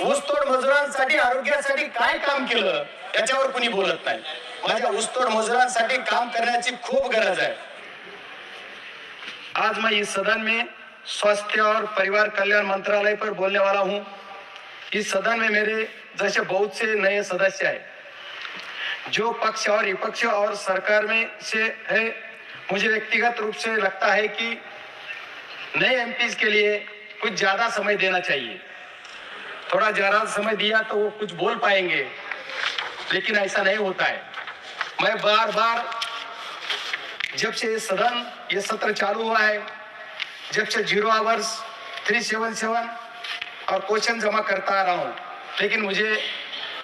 ऊसतोड मजुरांसाठी आरोग्यासाठी काय काम केलं याच्यावर कुणी बोलत नाही. माझ्या ऊसतोड मजुरांसाठी काम करण्याची खूप गरज आहे. आज मैं इस सदन में स्वास्थ्य और परिवार कल्याण मंत्रालय पर बोलने वाला हूँ इस सदन में मेरे जैसे बहुत से नए सदस्य हैं जो पक्ष और विपक्ष और सरकार में से है। मुझे व्यक्तिगत रूप से लगता है कि नए एमपीज के लिए कुछ ज्यादा समय देना चाहिए। थोड़ा ज़्यादा समय दिया तो वो कुछ बोल पाएँगे। लेकिन ऐसा नहीं होता है। मैं बार बार जब से ये सदन, ये सत्र चालू हुआ है, जब से zero hours three seven seven और क्वेश्चन जमा करता आ रहा हूँ। लेकिन मुझे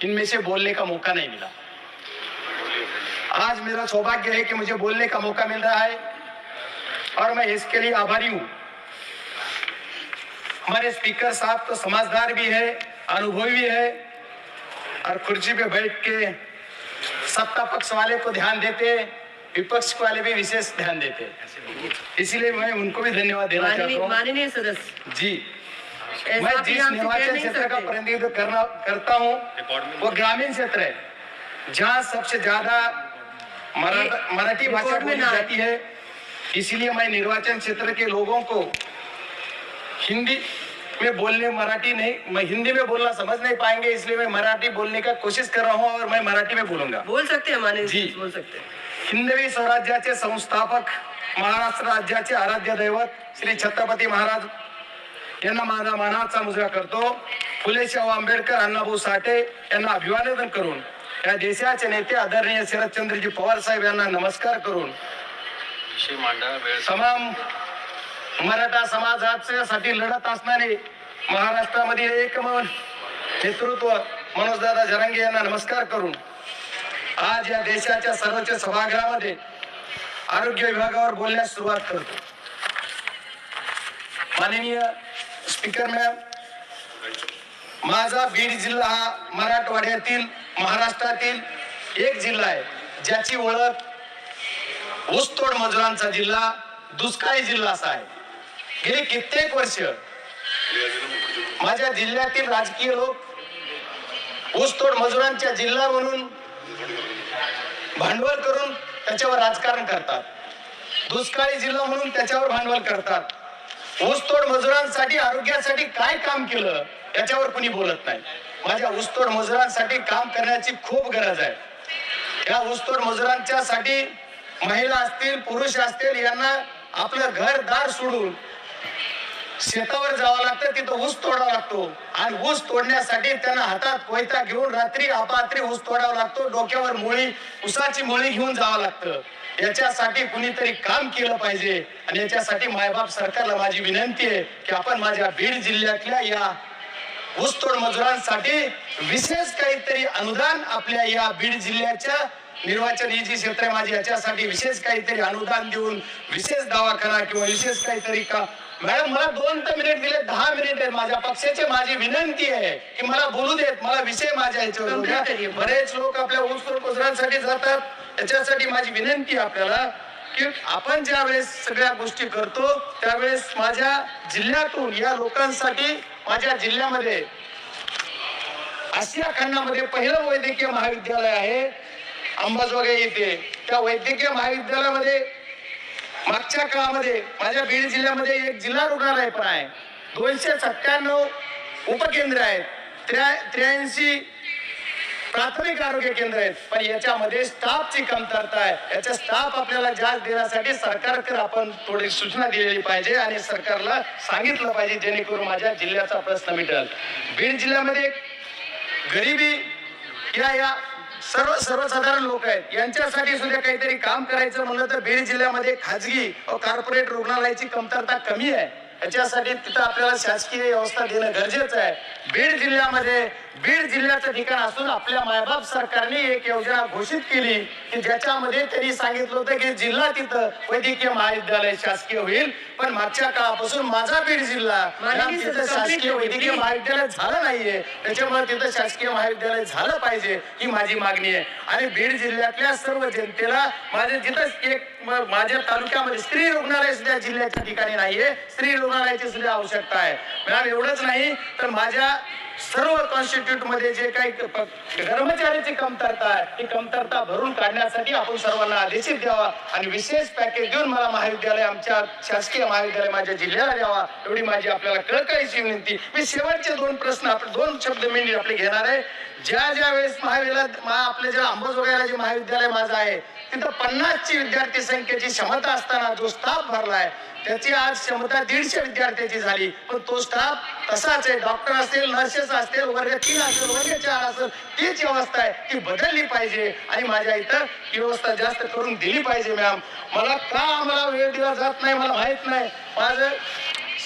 इनमें से बोलने का मौका नहीं मिला। आज मेरा सौभाग्य है कि मुझे बोलने का मौका मिल रहा है और मैं इसके लिए आभारी हूँ। हमारे स्पीकर साहब तो समझदार भी है अनुभवी भी है और कुर्सी पे बैठ के सत्ता पक्ष वाले को ध्यान देते विपक्ष वाले भी विशेष ध्यान देते इसीलिए मैं उनको भी धन्यवाद देना चाहता माननीय हूँ सदस्य। जी। मैं जिस निर्वाचन क्षेत्र का प्रतिनिधित्व करना करता हूँ वो ग्रामीण क्षेत्र है जहाँ सबसे ज़्यादा मराठी भाषा बोली जाती है। इसलिए मैं निर्वाचन क्षेत्र के लोगों को हिंदी में बोलने मराठी नहीं मैं हिंदी में बोलना समझ नहीं पाएंगे इसलिए मैं मराठी बोलने का कोशिश कर रहा हूँ और मैं मराठी में बोलूंगा। बोल सकते हैं माननीय जी. बोल सकते हैं। हिंदवी स्वराज्याचे संस्थापक महाराष्ट्र राज्याचे आराध्य दैवत श्री छत्रपती महाराज यांना माझा मानाचा मुजरा करतो. फुले शाहू आंबेडकर अण्णाभाऊ साठे यांना अभिवादन करून या देशाचे नेते आदरणीय शरदचंद्रजी पवार साहेब यांना नमस्कार करून तमाम मराठा समाजासाठी लढत असणारे महाराष्ट्रामध्ये एकमेव नेतृत्व मनोजदादा जरांगे यांना नमस्कार करून आज या देशाच्या सर्वोच्च सभागृहामध्ये आरोग्य विभागावर बोलण्यास सुरुवात करतो. माननीय स्पीकर मॅम माझा बीड जिल्हा हा मराठवाड्यातील महाराष्ट्रातील एक जिल्हा आहे ज्याची ओळख ऊसतोड मजुरांचा जिल्हा दुष्काळी जिल्हा असा आहे. गेली कित्येक वर्ष. माझ्या जिल्ह्यातील राजकीय लोक ऊसतोड मजुरांच्या जिल्हा म्हणून भांडवल करून त्याच्यावर राजकारण करतात. दुष्काळी जिल्हा म्हणून त्याच्यावर भांडवल करतात. ऊसतोड मजुरांसाठी आरोग्यासाठी काय काम केलं याच्यावर कुणी बोलत नाही. माझ्या ऊसतोड मजुरांसाठी काम करण्याची खूप गरज आहे. या ऊसतोड मजुरांच्या साठी महिला असतील पुरुष असतील यांना आपलं घर दार सोडून शेतावर जावं लागतं तिथं ऊस तोडावा लागतो. आणि ऊस तोडण्यासाठी त्यांना हातात कोयता घेऊन रात्री अपात्री ऊस तोडावा लागतो. डोक्यावर मुळी ऊसाची मुळी घेऊन जावं लागतं. याच्यासाठी कुणीतरी काम केलं पाहिजे. आणि याच्यासाठी मायबाप सरकारला माझी विनंती आहे की आपण माझ्या बीड जिल्ह्यातल्या या ऊसतोड मजुरांसाठी विशेष काहीतरी अनुदान आपल्या या बीड जिल्ह्याच्या निर्वाचन ही जी क्षेत्र आहे माझी याच्यासाठी विशेष काहीतरी अनुदान देऊन विशेष दवाखाना किंवा विशेष काहीतरी का मॅडम मला दोन तर मिनिट दिले दहा मिनिट आहेत. माझ्या पक्षाची माझी विनंती आहे की मला बोलू देत मला विषय माझ्या याच्यावर. बरेच लोक आपल्या ऊसतोड मजुरांसाठी जातात. याच्यासाठी माझी विनंती आहे आपल्याला की आपण ज्या वेळेस सगळ्या गोष्टी करतो त्यावेळेस माझ्या जिल्ह्यातून या लोकांसाठी माझ्या जिल्ह्यामध्ये आशिया खंडामध्ये पहिलं वैद्यकीय महाविद्यालय आहे. अंबाजोगाई येथे त्या वैद्यकीय महाविद्यालयामध्ये मागच्या काळामध्ये माझ्या बीड जिल्ह्यामध्ये एक जिल्हा रुग्णालय पण आहे. दोनशे सत्त्याण्णव उपकेंद्र आहेत. त्र्या त्र्याऐंशी प्राथमिक आरोग्य केंद्र आहेत. पण याच्यामध्ये स्टाफची कमतरता आहे. याच्या स्टाफ आपल्याला जास्त देण्यासाठी सरकारकडे आपण थोडी सूचना दिलेली पाहिजे आणि सरकारला सांगितलं पाहिजे जेणेकरून माझ्या जिल्ह्याचा प्रश्न मिटेल. बीड जिल्ह्यामध्ये गरिबी या या सर्व सर्वसाधारण लोक आहेत. यांच्यासाठी सुद्धा काहीतरी काम करायचं म्हणलं तर बीड जिल्ह्यामध्ये खाजगी व कॉर्पोरेट रुग्णालयाची कमतरता कमी आहे. याच्यासाठी तिथं आपल्याला शासकीय व्यवस्था देणं गरजेचं आहे. बीड जिल्ह्यामध्ये बीड जिल्ह्याचं ठिकाण असून आपल्या मायबाप सरकारने एक योजना घोषित केली की ज्याच्यामध्ये त्यांनी सांगितलं होतं की जिल्हा तिथं वैद्यकीय महाविद्यालय शासकीय होईल. पण मागच्या काळापासून माझा बीड जिल्हा तिथं शासकीय वैद्यकीय महाविद्यालय झालं नाहीये त्याच्यामुळे तिथं शासकीय महाविद्यालय झालं पाहिजे ही माझी मागणी आहे. आणि बीड जिल्ह्यातल्या सर्व जनतेला माझे जिथं एक माझ्या तालुक्यामध्ये स्त्री रुग्णालय सुद्धा जिल्ह्याच्या ठिकाणी नाहीये स्त्री रुग्णालयाची सुद्धा आवश्यकता आहे. मॅम एवढंच नाही तर माझ्या that? सर्व कॉन्स्टिट्यूटमध्ये जे काही कर्मचाऱ्याची कमतरता आहे ती कमतरता भरून काढण्यासाठी आपण सर्वांना आदेशित द्यावा आणि विशेष पॅकेज देऊन मला महाविद्यालय आमच्या शासकीय महाविद्यालय माझ्या जिल्ह्याला द्यावा एवढी माझी आपल्याला कळकळीची विनंती. मी शेवटचे दोन प्रश्न आपण दोन शब्द मी आपले घेणार आहे. ज्या ज्या वेळेस महाविद्यालय आपल्या ज्या अंबाजोगाईला जे महाविद्यालय माझं आहे तिथं पन्नासची विद्यार्थी संख्येची क्षमता असताना जो स्टाफ भरलाय त्याची आज क्षमता दीडशे विद्यार्थ्याची झाली. पण तो स्टाफ तसाच आहे. डॉक्टर असतील नर्सेस असेल वर्ग तीन असेल वर्ग चार असेल तीच व्यवस्था आहे ती बदलली पाहिजे आणि माझ्या इथं ही व्यवस्था जास्त करून दिली पाहिजे मॅम. मला का आम्हाला वेळ दिला जात नाही मला माहीत नाही. माझं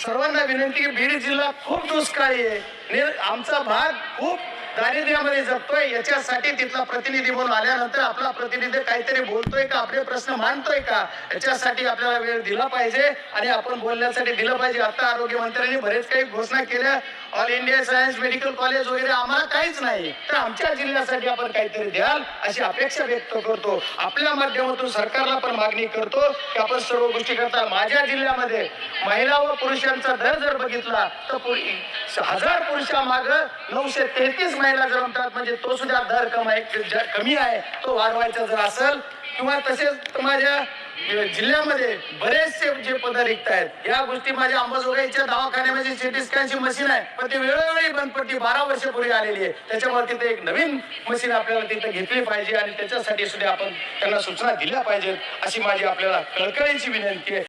सर्वांना विनंती की बीड जिल्हा खूप दुष्काळी आहे. आमचा भाग खूप दारिद्र्यामध्ये जगतोय याच्यासाठी तिथला प्रतिनिधी म्हणून आल्यानंतर आपला प्रतिनिधी काहीतरी बोलतोय का आपले प्रश्न मांडतोय का याच्यासाठी आपल्याला वेळ दिला पाहिजे आणि आपण बोलण्यासाठी दिलं पाहिजे. आता आरोग्य मंत्र्यांनी बरेच काही घोषणा केल्या. All India science medical college वगैरे आम्हाला काहीच नाही. तर आमच्या जिल्ह्यासाठी आपण काहीतरी द्याल अशी अपेक्षा व्यक्त करतो. आपल्या माध्यमातून सरकारला पण मागणी करतो की आपण सर्व गोष्टी करता. माझ्या जिल्ह्यामध्ये महिला व पुरुषांचा दर जर बघितला तर हजार पुरुषामाग नऊशे तेहतीस महिला जमतात म्हणजे तो सुद्धा दर कमाई कमी आहे तो वाढवायचा जर असेल किंवा तसेच माझ्या म्हणजे जिल्ह्यामध्ये बरेचसे जे पद रिक्त आहेत या गोष्टी माझ्या अंबाजोगाईच्या दवाखान्यामध्ये सिटी स्कॅनची मशीन आहे. पण ती वेळोवेळी बंद पडली बारा वर्षापूर्वी आलेली आहे. त्याच्यामुळे तिथे एक नवीन मशीन आपल्याला तिथे घेतली पाहिजे आणि त्याच्यासाठी सुद्धा आपण त्यांना सूचना दिल्या पाहिजेत अशी माझी आपल्याला कळकळीची विनंती आहे.